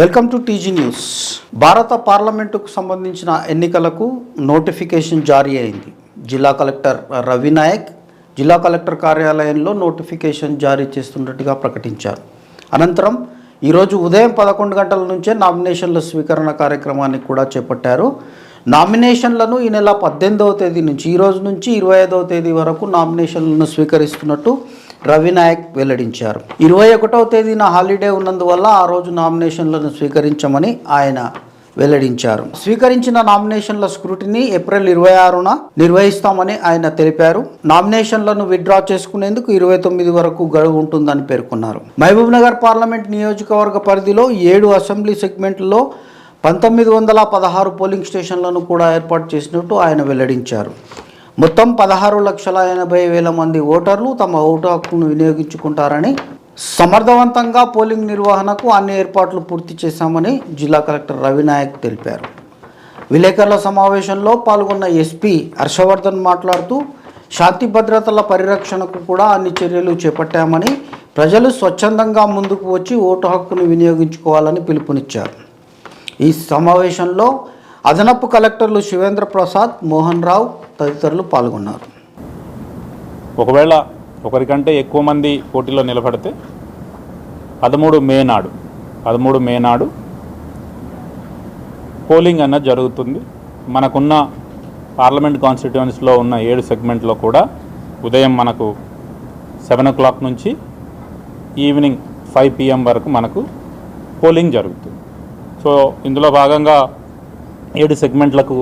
Welcome to TG news. భారత పార్లమెంటుకు సంబంధించిన ఎన్నికలకు నోటిఫికేషన్ జారీ అయింది. జిల్లా కలెక్టర్ రవి నాయక్ జిల్లా కలెక్టర్ కార్యాలయంలో నోటిఫికేషన్ జారీ చేస్తున్నట్టుగా ప్రకటించారు. అనంతరం ఈరోజు ఉదయం పదకొండు గంటల నుంచే నామినేషన్ల స్వీకరణ కార్యక్రమాన్ని కూడా చేపట్టారు. నామినేషన్లను ఈ నెల పద్దెనిమిదవ తేదీ నుంచి ఈ రోజు నుంచి ఇరవై ఐదవ తేదీ వరకు నామినేషన్లను స్వీకరిస్తున్నట్టు రవి నాయక్ వెల్లడించారు. ఇరవై ఒకటవ తేదీన హాలిడే ఉన్నందువల్ల ఆ రోజు నామినేషన్లను స్వీకరించమని ఆయన వెల్లడించారు. స్వీకరించిన నామినేషన్ల స్క్రూటిని ఏప్రిల్ ఇరవై ఆరున నిర్వహిస్తామని ఆయన తెలిపారు. నామినేషన్లను విత్డ్రా చేసుకునేందుకు ఇరవై తొమ్మిది వరకు గడువు ఉంటుందని పేర్కొన్నారు. మహబూబ్ నగర్ పార్లమెంట్ నియోజకవర్గ పరిధిలో ఏడు అసెంబ్లీ సెగ్మెంట్లో పంతొమ్మిది వందల పదహారు పోలింగ్ స్టేషన్లను కూడా ఏర్పాటు చేసినట్టు ఆయన వెల్లడించారు. మొత్తం పదహారు లక్షల ఎనభై వేల మంది ఓటర్లు తమ ఓటు హక్కును వినియోగించుకుంటారని సమర్థవంతంగా పోలింగ్ నిర్వహణకు అన్ని ఏర్పాట్లు పూర్తి చేశామని జిల్లా కలెక్టర్ రవినాయక్ తెలిపారు. విలేకరుల సమావేశంలో పాల్గొన్న ఎస్పీ హర్షవర్ధన్ మాట్లాడుతూ శాంతి భద్రతల పరిరక్షణకు కూడా అన్ని చర్యలు చేపట్టామని ప్రజలు స్వచ్ఛందంగా ముందుకు వచ్చి ఓటు హక్కును వినియోగించుకోవాలని పిలుపునిచ్చారు. ఈ సమావేశంలో అదనపు కలెక్టర్లు శివేంద్ర ప్రసాద్ మోహన్ రావు తదితరులు పాల్గొన్నారు. ఒకవేళ ఒకరికంటే ఎక్కువ మంది పోటీలో నిలబడితే పదమూడు మే నాడు పదమూడు మే నాడు పోలింగ్ అన్నది జరుగుతుంది. మనకున్న పార్లమెంట్ కాన్స్టిట్యుయెన్సీలో ఉన్న ఏడు సెగ్మెంట్లో కూడా ఉదయం మనకు సెవెన్ ఓ క్లాక్ నుంచి ఈవినింగ్ ఫైవ్ పిఎం వరకు మనకు పోలింగ్ జరుగుతుంది. సో ఇందులో భాగంగా ఏడు సెగ్మెంట్లకు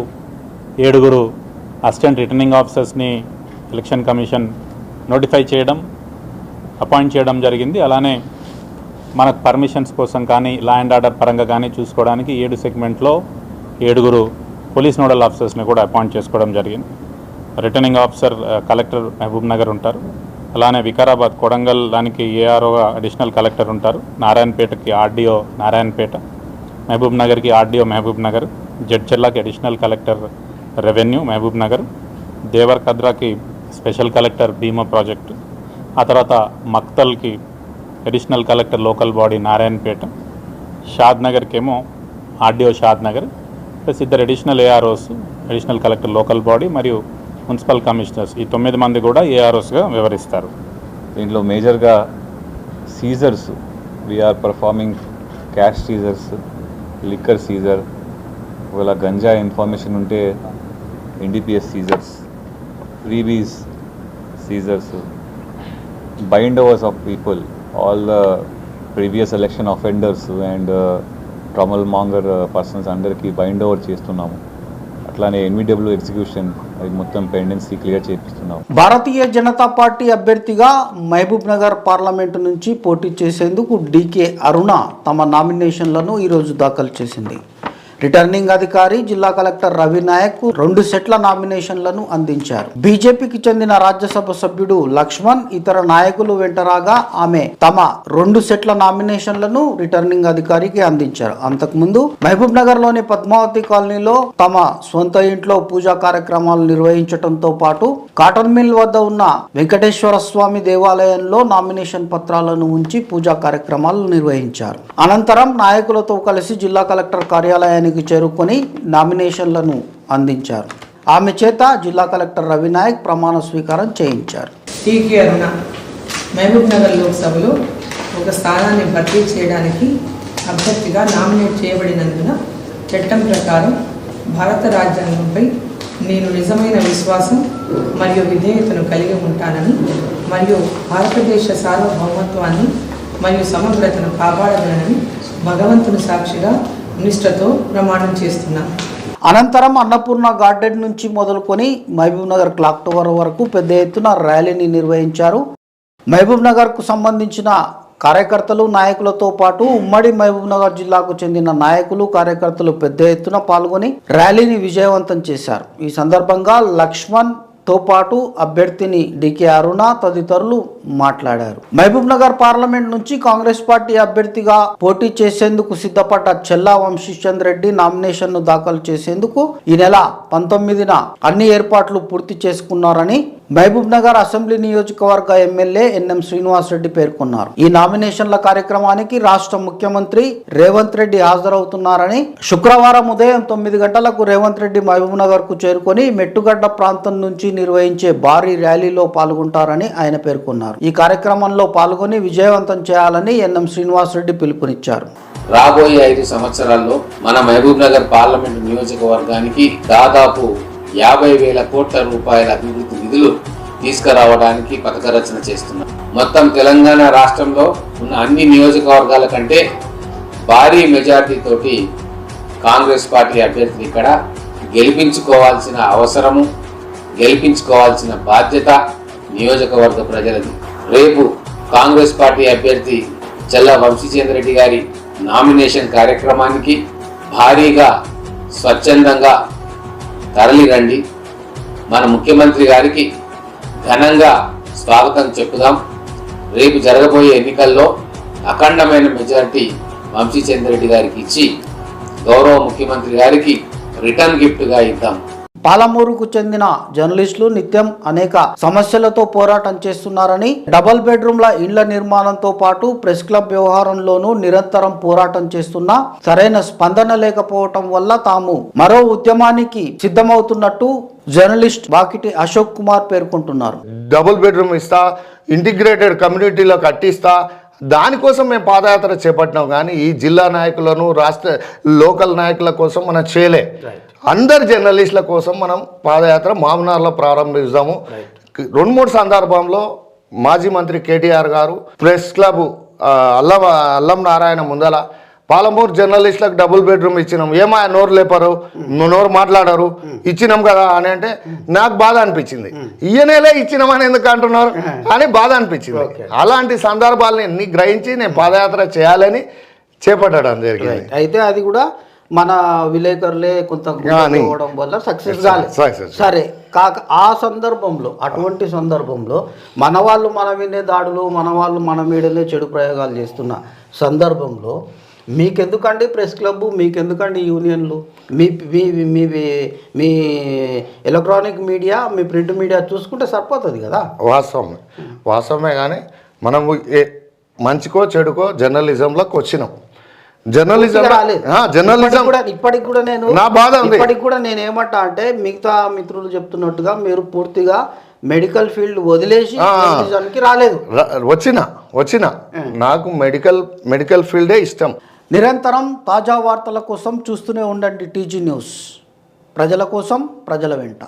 ఏడుగురు అసిస్టెంట్ రిటర్నింగ్ ఆఫీసర్స్ని ఎలక్షన్ కమిషన్ నోటిఫై చేయడం అపాయింట్ చేయడం జరిగింది. అలానే మనకు పర్మిషన్స్ కోసం కానీ లా అండ్ ఆర్డర్ పరంగా కానీ చూసుకోవడానికి ఏడు సెగ్మెంట్లో ఏడుగురు పోలీస్ నోడల్ ఆఫీసర్స్ని కూడా అపాయింట్ చేసుకోవడం జరిగింది. Returning officer collector Mahbub Nagar ఉంటారు. అలానే వికారాబాద్ కొడంగల్ దానికి ఏఆర్ఓగా అడిషనల్ కలెక్టర్ ఉంటారు. నారాయణపేటకి ఆర్డీఓ నారాయణపేట మహబూబ్ నగర్కి RDO Mahabub Nagar. జడ్చెల్లాకి additional collector revenue Mahbub Nagar దేవర్ కద్రాకి స్పెషల్ కలెక్టర్ భీమా ప్రాజెక్టు ఆ తర్వాత మక్తల్కి additional collector local body Narayanpet షాద్ నగర్కి ఏమో ఆర్డీఓ షాద్ నగర్ ప్లస్ ఇద్దరు additional AROs additional collector local body మరియు మున్సిపల్ కమిషనర్స్. ఈ తొమ్మిది మంది కూడా ఏఆర్ఓస్గా వివరిస్తారు దీంట్లో మేజర్గా seizures we are performing cash seizures liquor seizure ఒకవేళ గంజా ఇన్ఫర్మేషన్ ఉంటే NDPS seizures freebies seizures bind overs of people all the previous election offenders and trouble monger persons అందరికీ బైండ్ ఓవర్ చేస్తున్నాము. అట్లానే ఎన్విడబ్ల్యూ ఎగ్జిక్యూషన్ అది మొత్తం పెండెన్సీ క్లియర్ చేపిస్తున్నాము. Bharatiya Janata party అభ్యర్థిగా Mahabub Nagar parliament నుంచి పోటీ చేసేందుకు డీకే అరుణ తమ నామినేషన్లను ఈరోజు దాఖలు చేసింది. రిటర్నింగ్ అధికారి జిల్లా కలెక్టర్ రవి నాయక్ రెండు సెట్ల నామినేషన్లను అందించారు. బీజేపీకి చెందిన రాజ్యసభ సభ్యుడు లక్ష్మణ్ ఇతర నాయకులు వెంటరాగా ఆమె తమ రెండు సెట్ల నామినేషన్లను రిటర్నింగ్ అధికారికి అందించారు. అంతకుముందు మహబూబ్ నగర్లోని పద్మావతి కాలనీలో తమ సొంత ఇంట్లో పూజా కార్యక్రమాలు నిర్వహించడంతో పాటు కాటన్ మిల్ వద్ద ఉన్న వెంకటేశ్వర స్వామి దేవాలయంలో నామినేషన్ పత్రాలను ఉంచి పూజా కార్యక్రమాలు నిర్వహించారు. అనంతరం నాయకులతో కలిసి జిల్లా కలెక్టర్ కార్యాలయానికి చేరుకొని నామినేషన్లను అందించారు. ఆమె చేత జిల్లా కలెక్టర్ రవినాయక్ ప్రమాణ స్వీకారం చేయించారు. టీకే అరుణ మహబూబ్ నగర్ లోక్సభలో ఒక స్థానాన్ని భర్తీ చేయడానికి అభ్యర్థిగా నామినేట్ చేయబడినందున చట్టం ప్రకారం భారత రాజ్యాంగంపై నేను నిజమైన విశ్వాసం మరియు విధేయతను కలిగి ఉంటానని మరియు భారతదేశ సార్వభౌమత్వాన్ని మరియు సమగ్రతను కాపాడగలనని భగవంతుని సాక్షిగా నిష్ఠతో ప్రమాణం చేస్తున్నాను అనంతరం అన్నపూర్ణ గార్డెన్ నుంచి మొదలుకొని మహబూబ్ నగర్ క్లాక్ టవర్ వరకు పెద్ద ఎత్తున ర్యాలీని నిర్వహించారు. మహబూబ్ నగర్కు సంబంధించిన కార్యకర్తలు నాయకులతో పాటు ఉమ్మడి మహబూబ్ నగర్ జిల్లాకు చెందిన నాయకులు కార్యకర్తలు పెద్ద ఎత్తున పాల్గొని ర్యాలీని విజయవంతం చేశారు. ఈ సందర్భంగా లక్ష్మణ్తో పాటు అభ్యర్థిని డికే అరుణ తదితరులు మాట్లాడారు. మహబూబ్ నగర్ పార్లమెంట్ నుంచి కాంగ్రెస్ పార్టీ అభ్యర్థిగా పోటీ చేసేందుకు సిద్ధపడ్డ చెల్లా వంశీచంద్ రెడ్డి నామినేషన్ను దాఖలు చేసేందుకు ఈ నెల పంతొమ్మిదిన అన్ని ఏర్పాట్లు పూర్తి చేసుకున్నారని మహబూబ్ నగర్ అసెంబ్లీ నియోజకవర్గ ఎమ్మెల్యే ఎన్ఎం శ్రీనివాస్ రెడ్డి పేర్కొన్నారు. ఈ నామినేషన్ల కార్యక్రమానికి రాష్ట్ర ముఖ్యమంత్రి రేవంత్ రెడ్డి హాజరవుతున్నారని శుక్రవారం ఉదయం తొమ్మిది గంటలకు రేవంత్ రెడ్డి మహబూబ్ నగర్కు చేరుకొని మెట్టుగడ్డ ప్రాంతం నుంచి నిర్వహించే భారీ ర్యాలీలో పాల్గొంటారని ఆయన పేర్కొన్నారు. ఈ కార్యక్రమంలో పాల్గొని విజయవంతం చేయాలని ఎన్ఎం శ్రీనివాస్ రెడ్డి పిలుపునిచ్చారు. రాబోయే ఐదు సంవత్సరాల్లో మన మహబూబ్ నగర్ పార్లమెంటు నియోజకవర్గానికి దాదాపు యాభై వేల కోట్ల రూపాయల అభివృద్ధి నిధులు తీసుకురావడానికి పథక రచన చేస్తున్నాం మొత్తం తెలంగాణ రాష్ట్రంలో ఉన్న అన్ని నియోజకవర్గాల కంటే భారీ మెజార్టీతోటి కాంగ్రెస్ పార్టీ అభ్యర్థిని ఇక్కడ గెలిపించుకోవాల్సిన అవసరము గెలిపించుకోవాల్సిన బాధ్యత నియోజకవర్గ ప్రజలది. రేపు కాంగ్రెస్ పార్టీ అభ్యర్థి చల్ల వంశీచంద్ర రెడ్డి గారి నామినేషన్ కార్యక్రమానికి భారీగా స్వచ్ఛందంగా తరలిరండి మన ముఖ్యమంత్రి గారికి ఘనంగా స్వాగతం చెప్పుదాం. రేపు జరగబోయే ఎన్నికల్లో అఖండమైన మెజారిటీ వంశీచంద్ర రెడ్డి గారికి ఇచ్చి గౌరవ ముఖ్యమంత్రి గారికి రిటర్న్ గిఫ్ట్గా ఇద్దాం. పాలమూరుకు చెందిన జర్నలిస్టులు నిత్యం అనేక సమస్యలతో పోరాటం చేస్తున్నారని డబల్ బెడ్రూమ్ల ఇండ్ల నిర్మాణంతో పాటు ప్రెస్ క్లబ్ వ్యవహారంలోనూ నిరంతరం పోరాటం చేస్తున్నా సరైన స్పందన లేకపోవటం వల్ల తాము మరో ఉద్యమానికి సిద్ధమవుతున్నట్టు జర్నలిస్ట్ బాకిటి అశోక్ కుమార్ పేర్కొంటున్నారు. డబుల్ బెడ్రూమ్ ఇస్తా ఇంటిగ్రేటెడ్ కమ్యూనిటీలో కట్టిస్తా దానికోసం మేము పాదయాత్ర చేపట్టినాం కానీ ఈ జిల్లా నాయకులను రాష్ట్ర లోకల్ నాయకుల కోసం మనం చేయలే. అందరు జర్నలిస్టుల కోసం మనం పాదయాత్ర మామనార్లో ప్రారంభిస్తాము రెండు మూడు సందర్భంలో మాజీ మంత్రి కేటీఆర్ గారు ప్రెస్ క్లబ్ అల్లం అల్లం నారాయణ ముందల పాలమూరు జర్నలిస్టులకు డబుల్ బెడ్రూమ్ ఇచ్చినాం. ఏమా నోరు లేపరు? నోరు మాట్లాడరు. ఇచ్చినాం కదా అని అంటే నాకు బాధ అనిపించింది. ఈయనేలే ఇచ్చినామని ఎందుకు అంటున్నారు? అని బాధ అనిపించింది. అలాంటి సందర్భాలని గ్రహించి నేను పాదయాత్ర చేయాలని చేపట్టడం జరిగింది. అయితే అది కూడా మన విలేకరులే కొంత పోవడం వల్ల సక్సెస్ కాలేదు. సరే కాక ఆ సందర్భంలో అటువంటి సందర్భంలో మన వాళ్ళు మన మీదే దాడులు మన వాళ్ళు మన మీదనే చెడు ప్రయోగాలు చేస్తున్న సందర్భంలో మీకెందుకండి ప్రెస్ క్లబ్ మీకెందుకండి యూనియన్లు? మీ మీ మీ మీ ఎలక్ట్రానిక్ మీడియా మీ ప్రింట్ మీడియా చూసుకుంటే సరిపోతుంది కదా? వాస్తవమే. వాస్తవమే కానీ మనము ఏ మంచికో చెడుకో జర్నలిజంలోకి వచ్చినాం జర్నలిజం. జర్నలిజం కూడా ఇప్పటికి కూడా నేను నా బాధ ఉంది. ఇప్పటికి కూడా నేను ఏమంటా అంటే మిగతా మిత్రులు చెప్తున్నట్టుగా మీరు పూర్తిగా మెడికల్ ఫీల్డ్ వదిలేసి రాలేదు. వచ్చిన వచ్చిన. నాకు మెడికల్ మెడికల్ ఫీల్డే ఇష్టం. నిరంతరం తాజా వార్తల కోసం చూస్తూనే ఉండండి టీజీ న్యూస్. ప్రజల కోసం ప్రజల వెంట.